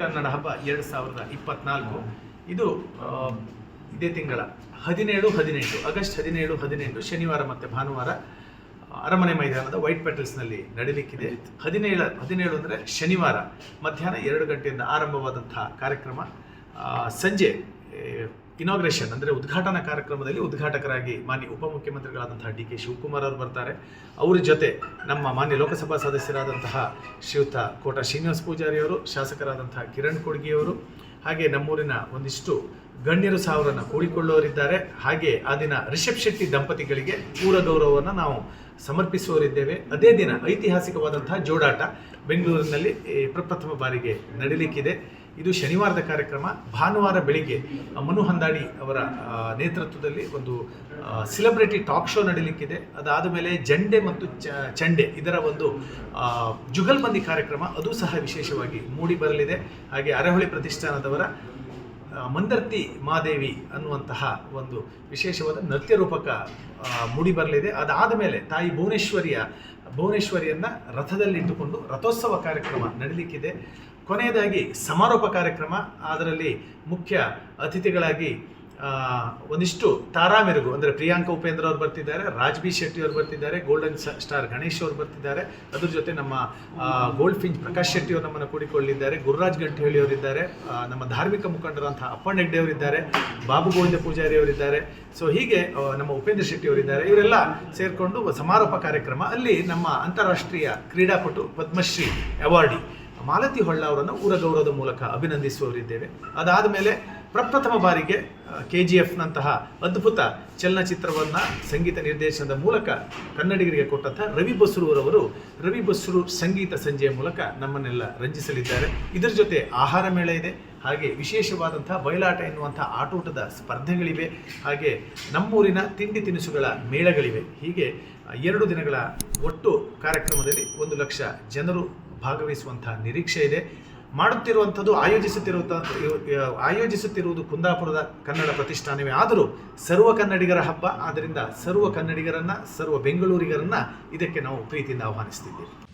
ಕನ್ನಡ ಹಬ್ಬ ಎರಡು ಸಾವಿರದ ಇಪ್ಪತ್ನಾಲ್ಕು. ಇದು ಇದೇ ತಿಂಗಳ ಹದಿನೇಳು, ಹದಿನೆಂಟು, ಆಗಸ್ಟ್ ಹದಿನೇಳು, ಹದಿನೆಂಟು, ಶನಿವಾರ ಮತ್ತು ಭಾನುವಾರ ಅರಮನೆ ಮೈದಾನದ ವೈಟ್ ಪೆಟಲ್ಸ್ನಲ್ಲಿ ನಡೀಲಿಕ್ಕಿದೆ. ಹದಿನೇಳು ಹದಿನೇಳು ಅಂದರೆ ಶನಿವಾರ ಮಧ್ಯಾಹ್ನ ಎರಡು ಗಂಟೆಯಿಂದ ಆರಂಭವಾದಂತಹ ಕಾರ್ಯಕ್ರಮ ಸಂಜೆ ಇನಾಗ್ರೇಷನ್ ಅಂದರೆ ಉದ್ಘಾಟನಾ ಕಾರ್ಯಕ್ರಮದಲ್ಲಿ ಉದ್ಘಾಟಕರಾಗಿ ಮಾನ್ಯ ಉಪಮುಖ್ಯಮಂತ್ರಿಗಳಾದಂತಹ ಡಿ ಕೆ ಶಿವಕುಮಾರ್ ಅವರು ಬರ್ತಾರೆ. ಅವರ ಜೊತೆ ನಮ್ಮ ಮಾನ್ಯ ಲೋಕಸಭಾ ಸದಸ್ಯರಾದಂತಹ ಶ್ರೀಯುತ ಕೋಟ ಶ್ರೀನಿವಾಸ ಪೂಜಾರಿ ಅವರು, ಶಾಸಕರಾದಂತಹ ಕಿರಣ್ ಕೊಡ್ಗಿಯವರು ಹಾಗೆ ನಮ್ಮೂರಿನ ಒಂದಿಷ್ಟು ಗಣ್ಯರು ಸಾವರನ್ನು ಕೂಡಿಕೊಳ್ಳುವರಿದ್ದಾರೆ ಹಾಗೆ ಆ ದಿನ ರಿಷಬ್ ಶೆಟ್ಟಿ ದಂಪತಿಗಳಿಗೆ ಪೂರ ಗೌರವವನ್ನು ನಾವು ಸಮರ್ಪಿಸುವವರಿದ್ದೇವೆ. ಅದೇ ದಿನ ಐತಿಹಾಸಿಕವಾದಂತಹ ಜೋಡಾಟ ಬೆಂಗಳೂರಿನಲ್ಲಿ ಪ್ರಪ್ರಥಮ ಬಾರಿಗೆ ನಡೀಲಿಕ್ಕಿದೆ. ಇದು ಶನಿವಾರದ ಕಾರ್ಯಕ್ರಮ. ಭಾನುವಾರ ಬೆಳಿಗ್ಗೆ ಮನು ಹಂದಾಡಿ ಅವರ ನೇತೃತ್ವದಲ್ಲಿ ಒಂದು ಸೆಲೆಬ್ರಿಟಿ ಟಾಕ್ ಶೋ ನಡೀಲಿಕ್ಕಿದೆ. ಅದಾದ ಮೇಲೆ ಜಂಡೆ ಮತ್ತು ಚಂಡೆ ಇದರ ಒಂದು ಜುಗಲ್ಬಂದಿ ಕಾರ್ಯಕ್ರಮ. ಅದು ಸಹ ವಿಶೇಷವಾಗಿ ಮೂಡಿ ಬರಲಿದೆ. ಹಾಗೆ ಅರಹೊಳಿ ಪ್ರತಿಷ್ಠಾನದವರ ಮಂದರ್ತಿ ಮಾದೇವಿ ಅನ್ನುವಂತಹ ಒಂದು ವಿಶೇಷವಾದ ನೃತ್ಯ ರೂಪಕ ಮೂಡಿ ಬರಲಿದೆ. ಅದಾದ ಮೇಲೆ ತಾಯಿ ಭುವನೇಶ್ವರಿಯ ಭುವನೇಶ್ವರಿಯನ್ನ ರಥದಲ್ಲಿಟ್ಟುಕೊಂಡು ರಥೋತ್ಸವ ಕಾರ್ಯಕ್ರಮ ನಡೀಲಿಕ್ಕಿದೆ. ಕೊನೆಯದಾಗಿ ಸಮಾರೋಪ ಕಾರ್ಯಕ್ರಮ. ಅದರಲ್ಲಿ ಮುಖ್ಯ ಅತಿಥಿಗಳಾಗಿ ಒಂದಿಷ್ಟು ತಾರಾ ಮೆರುಗು, ಅಂದರೆ ಪ್ರಿಯಾಂಕ ಉಪೇಂದ್ರ ಅವರು ಬರ್ತಿದ್ದಾರೆ ರಾಜ್ ಬಿ ಶೆಟ್ಟಿ ಅವರು ಬರ್ತಿದ್ದಾರೆ, ಗೋಲ್ಡನ್ ಸ್ಟಾರ್ ಗಣೇಶ್ ಅವರು ಬರ್ತಿದ್ದಾರೆ. ಅದ್ರ ಜೊತೆ ನಮ್ಮ ಗೋಲ್ಡ್ ಫಿಂಚ್ ಪ್ರಕಾಶ್ ಶೆಟ್ಟಿ ಅವರು ನಮ್ಮನ್ನು ಕೂಡಿಕೊಳ್ಳಿದ್ದಾರೆ. ಗುರುರಾಜ್ ಗಂಟೇಳಿ ಅವರಿದ್ದಾರೆ. ನಮ್ಮ ಧಾರ್ಮಿಕ ಮುಖಂಡರಂತಹ ಅಪ್ಪಣ್ಣ ಹೆಗ್ಡೆ ಅವರಿದ್ದಾರೆ. ಬಾಬು ಗೋವಿಂದ ಪೂಜಾರಿ ಅವರಿದ್ದಾರೆ. ಸೊ ಹೀಗೆ ನಮ್ಮ ಉಪೇಂದ್ರ ಶೆಟ್ಟಿ ಅವರಿದ್ದಾರೆ. ಇವರೆಲ್ಲ ಸೇರಿಕೊಂಡು ಸಮಾರೋಪ ಕಾರ್ಯಕ್ರಮ. ಅಲ್ಲಿ ನಮ್ಮ ಅಂತಾರಾಷ್ಟ್ರೀಯ ಕ್ರೀಡಾಪಟು ಪದ್ಮಶ್ರೀ ಅವಾರ್ಡಿ ಮಾಲತಿ ಹೊಳ್ಳ ಅವರನ್ನು ಊರ ಗೌರವದ ಮೂಲಕ ಅಭಿನಂದಿಸುವವರಿದ್ದೇವೆ. ಅದಾದ ಮೇಲೆ ಪ್ರಪ್ರಥಮ ಬಾರಿಗೆ ಕೆ ಜಿ ಎಫ್ನಂತಹ ಅದ್ಭುತ ಚಲನಚಿತ್ರವನ್ನು ಸಂಗೀತ ನಿರ್ದೇಶನದ ಮೂಲಕ ಕನ್ನಡಿಗರಿಗೆ ಕೊಟ್ಟಂತಹ ರವಿ ಬಸ್ರೂರವರು ರವಿ ಬಸ್ರು ಸಂಗೀತ ಸಂಜೆಯ ಮೂಲಕ ನಮ್ಮನ್ನೆಲ್ಲ ರಂಜಿಸಲಿದ್ದಾರೆ. ಇದರ ಜೊತೆ ಆಹಾರ ಮೇಳ ಇದೆ, ಹಾಗೆ ವಿಶೇಷವಾದಂತಹ ಬಯಲಾಟ ಎನ್ನುವಂಥ ಆಟೋಟದ ಸ್ಪರ್ಧೆಗಳಿವೆ, ಹಾಗೆ ನಮ್ಮೂರಿನ ತಿಂಡಿ ತಿನಿಸುಗಳ ಮೇಳಗಳಿವೆ. ಹೀಗೆ ಎರಡು ದಿನಗಳ ಒಟ್ಟು ಕಾರ್ಯಕ್ರಮದಲ್ಲಿ ಒಂದು ಲಕ್ಷ ಜನರು ಭಾಗವಹಿಸುವಂತಹ ನಿರೀಕ್ಷೆ ಇದೆ. ಮಾಡುತ್ತಿರುವಂಥದ್ದು ಆಯೋಜಿಸುತ್ತಿರುವಂಥ, ಆಯೋಜಿಸುತ್ತಿರುವುದು ಕುಂದಾಪುರದ ಕನ್ನಡ ಪ್ರತಿಷ್ಠಾನವೇ ಆದರೂ ಸರ್ವ ಕನ್ನಡಿಗರ ಹಬ್ಬ. ಆದ್ದರಿಂದ ಸರ್ವ ಕನ್ನಡಿಗರನ್ನ, ಸರ್ವ ಬೆಂಗಳೂರಿಗರನ್ನ ಇದಕ್ಕೆ ನಾವು ಪ್ರೀತಿಯಿಂದ ಆಹ್ವಾನಿಸ್ತಿದ್ದೇವೆ.